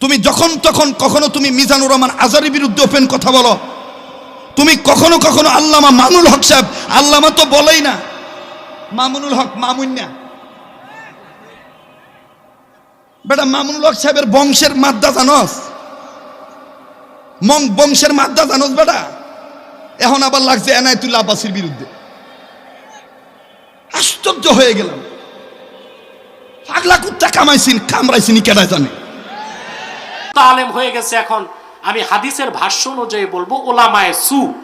তুমি যখন তখন কখনো তুমি মিজানুর রহমান আজারির বিরুদ্ধে ওপেন কথা বলো। তুমি কখনো কখনো আল্লামা মামুল হক সাহেব, আল্লামা তো বলেই না। মামুনুল হক মামুন না। বেটা, মামুনুল হক সাহেবের বংশের মাদ্দা জানস বংশের মাদ্দা জানস বেটা। এখন আবার লাগছে এনায়তুল্লাহ আব্বাসির বিরুদ্ধে। আশ্চর্য হয়ে গেলাম। পাগলা কুত্তা কামাইছিন কামড়াইছিনি কেডায় জানে। হয়ে গেছে এখন। আমি হাদিসের ভাষ্য অনুযায়ী বলব, ওলামায়ে সু,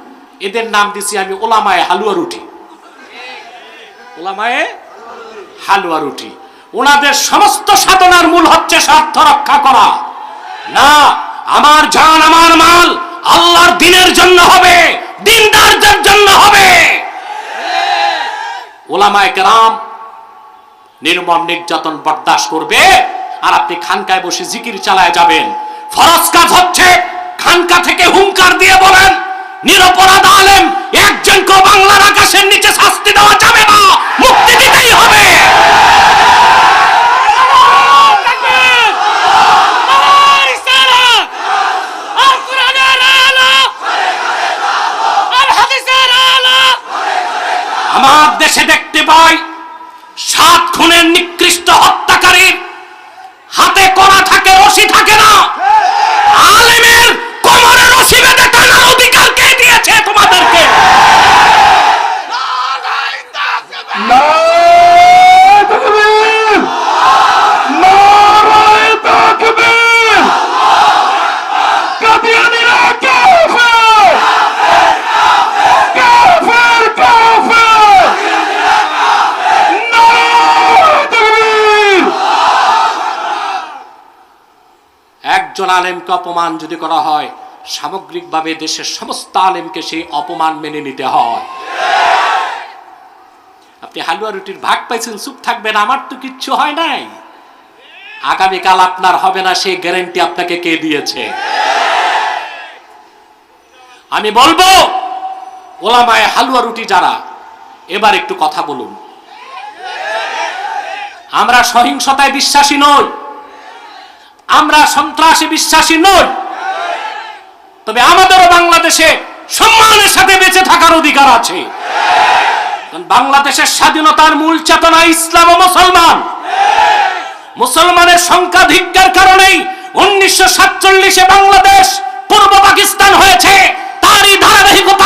এদের নাম দিছি আমি ওলামায়ে হালুয়া রুটি। হালুয়া রুটি। ওনাদের সমস্ত সাধনার মূল হচ্ছে স্বার্থ রক্ষা করা। না, আমার জান, আমার মাল আল্লাহর দিনের জন্য হবে। দিনদারদের জন্য হবে। ওলামায়ে কেরাম নির্মম নির্যাতন বরদাস্ত করবে আর আপনি খানকায় বসে জিকির চালায় যাবেন। ফরজ কাজ হচ্ছে খানকা থেকে হুঙ্কার দিয়ে বলেন, নিরপরাধ আলেম একজনকে বাংলার আকাশের নিচে শাস্তি দেওয়া যাবে না, মুক্তি দিতেই হবে। আমার দেশে দেখতে পাই সাত খুনের নিকৃষ্ট হত্যাকারীর হাতে করা থাকে, রশি থাকে না। আলেমের একজন আলেমকে অপমান যদি করা হয়, সামগ্রিকভাবে দেশের সমস্ত আলেমকে সেই অপমান মেনে নিতে হয়। আপনি হালুয়া রুটির ভাগ পাইছেন, চুপ থাকবেন, আমার তো কিচ্ছু হয় নাই। আগামীকাল আপনার হবে না, সেই গ্যারেন্টি আপনাকে কে দিয়েছে? আমি বলব, ওলামায় হালুয়া রুটি যারা, এবার একটু কথা বলুন। আমরা সহিংসতায় বিশ্বাসী নই। আমরা সন্ত্রাসী বিশ্বাসী নই। তবে আমাদেরও বাংলাদেশে সম্মানের সাথে বেঁচে থাকার অধিকার আছে। বাংলাদেশের স্বাধীনতার মূল চেতনা ইসলাম ও মুসলমান। মুসলমানের সংখ্যাধিক্যের কারণেই উনিশশো সাতচল্লিশে বাংলাদেশ পূর্ব পাকিস্তান হয়েছে। তারই ধারাবাহিকতায়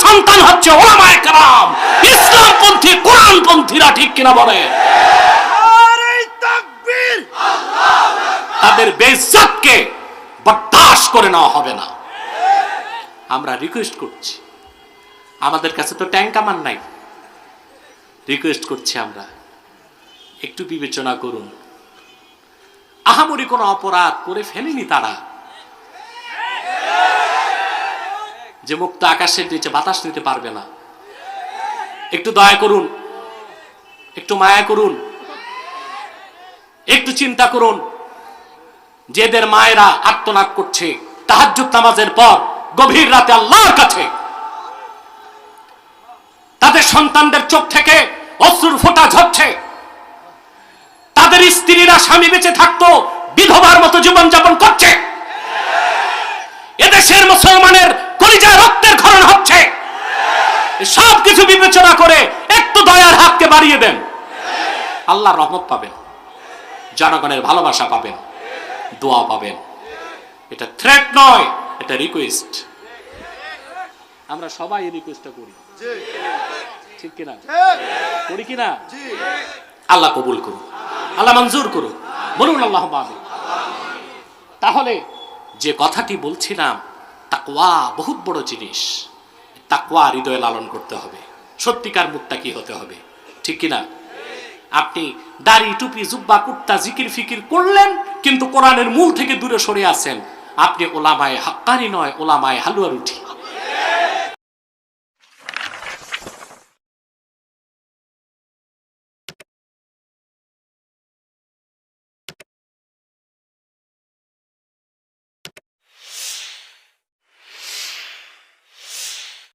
সন্তান হচ্ছে ওলামায়ে কোরআনপন্থীরা ঠিক কিনা বলে? তাদের করে নেওয়া হবে না। আমরা রিকোয়েস্ট করছি। আমাদের কাছে তো ট্যাঙ্ক আমার নাই। রিকোয়েস্ট করছি আমরা। একটু বিবেচনা করুন। আহামরি কোনো অপরাধ করে ফেলেনি তারা। যে মুক্ত আকাশের নিচে, বাতাস নিতে পারবে না। একটু দয়া করুন, একটু মায়া করুন, একটু চিন্তা করুন। যেদের মায়েরা আত্মনাদ করছে, তাহাজ্জুদ নামাজের পর গভীর রাতে আল্লাহর কাছে, তাদের সন্তানদের চোখ থেকে অশ্রুর ফোঁটা ঝরছে। তাদের স্ত্রীরা স্বামী বেঁচে থাকতো, বিধবার মতো জীবন যাপন করছে। এদেশের মুসলমানের কলিজা রক্তের খরণ হচ্ছে। সব কিছু বিবেচনা করে একটু দয়ার হাতকে বাড়িয়ে দেন। আল্লাহর রহমত পাবেন। জনগণের ভালোবাসা পাবেন। দোয়া পাবেন। এটা থ্রেট নয়, এটা রিকোয়েস্ট আমরা সবাই রিকোয়েস্টটা করি। ঠিক কিনা? করি কিনা? আল্লাহ কবুল করুন আল্লাহ মঞ্জুর করুন বলুন আল্লাহ তাহলে যে কথাটি বলছিলাম তাকওয়া বহুত বড় জিনিস। তাকওয়া হৃদয়ে লালন করতে হবে। সত্যিকার মুত্তাকি হতে হবে? ঠিক কিনা? আপনি দাড়ি, টুপি, জুব্বা, কুর্তা, জিকির, ফিকির করলেন, কিন্তু কোরআনের মূল থেকে দূরে সরে আছেন। আপনি ওলামায় হাক্কানি নয়, ওলামায় হালুয়া রুটি।